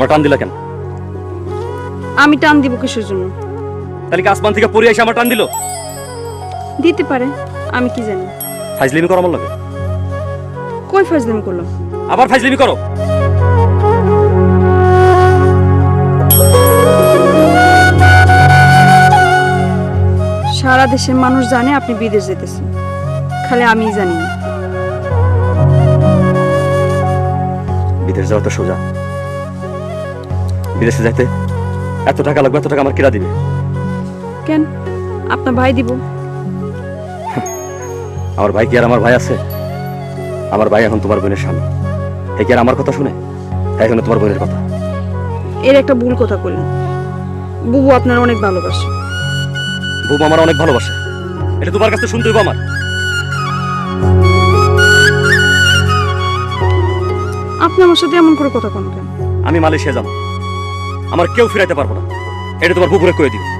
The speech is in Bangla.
আমার টান দিলা কেন? আমি টান দিব কিসের জন্য? তাহলে কি আসমান থেকে পড়ে এসে আমার টান দিল? দিতে পারে আমি কি জানি। ফাইজলিমি করো আমার লাগে। কই ফাজলামি করলাম আবার ফাইজলিমি করো। সারা দেশের মানুষ জানে আপনি বিদেশ যেতেছেন। খালি আমি জানি না। বিদেশ যাওয়া তো সোজা। বিদেশে যাইতে এত টাকা লাগবে এত টাকা আমার কিরা দিবে? কেন? আপনার ভাই দিব। আমার ভাই কি আর আমার ভাই আছে? আমার ভাই এখন তোমার বোনের স্বামী। এই কি আর আমার কথা শুনে? তাই এখন তোমার বোনের কথা। এর একটা ভুল কথা করলেন বুবু আপনার অনেক ভালোবাসে। বউ আমার অনেক ভালোবাসে। এটা তোমার কাছে শুনতে আমার। আপনি আমার সাথে এমন করে কথা কন কেন? আমি মালয়েশিয়া যাব। আমার কেউ ফিরাইতে পারব না। এটা তোমার পুকুরে কয়ে দিও